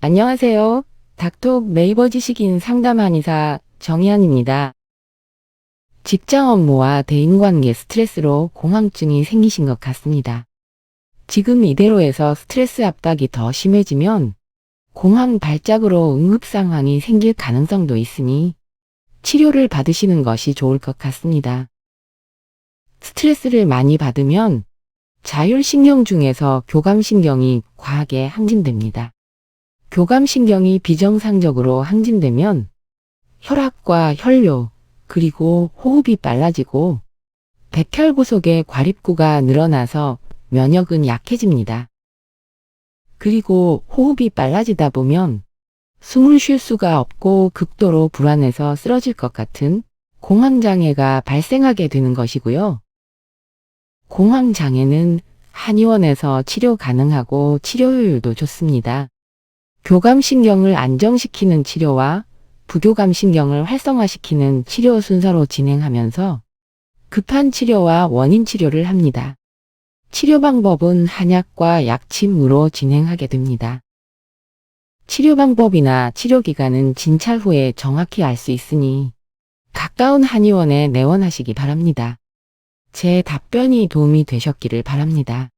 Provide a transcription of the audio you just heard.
안녕하세요. 닥톡 네이버 지식인 상담 한의사 정희안입니다. 직장 업무와 대인관계 스트레스로 공황증이 생기신 것 같습니다. 지금 이대로해서 스트레스 압박이 더 심해지면 공황 발작으로 응급 상황이 생길 가능성도 있으니 치료를 받으시는 것이 좋을 것 같습니다. 스트레스를 많이 받으면 자율신경 중에서 교감신경이 과하게 항진됩니다. 교감신경이 비정상적으로 항진되면 혈압과 혈뇨, 그리고 호흡이 빨라지고 백혈구 속의 과립구가 늘어나서 면역은 약해집니다. 그리고 호흡이 빨라지다 보면 숨을 쉴 수가 없고 극도로 불안해서 쓰러질 것 같은 공황장애가 발생하게 되는 것이고요. 공황장애는 한의원에서 치료 가능하고 치료 효율도 좋습니다. 교감신경을 안정시키는 치료와 부교감신경을 활성화시키는 치료 순서로 진행하면서 급한 치료와 원인 치료를 합니다. 치료 방법은 한약과 약침으로 진행하게 됩니다. 치료 방법이나 치료 기간은 진찰 후에 정확히 알 수 있으니 가까운 한의원에 내원하시기 바랍니다. 제 답변이 도움이 되셨기를 바랍니다.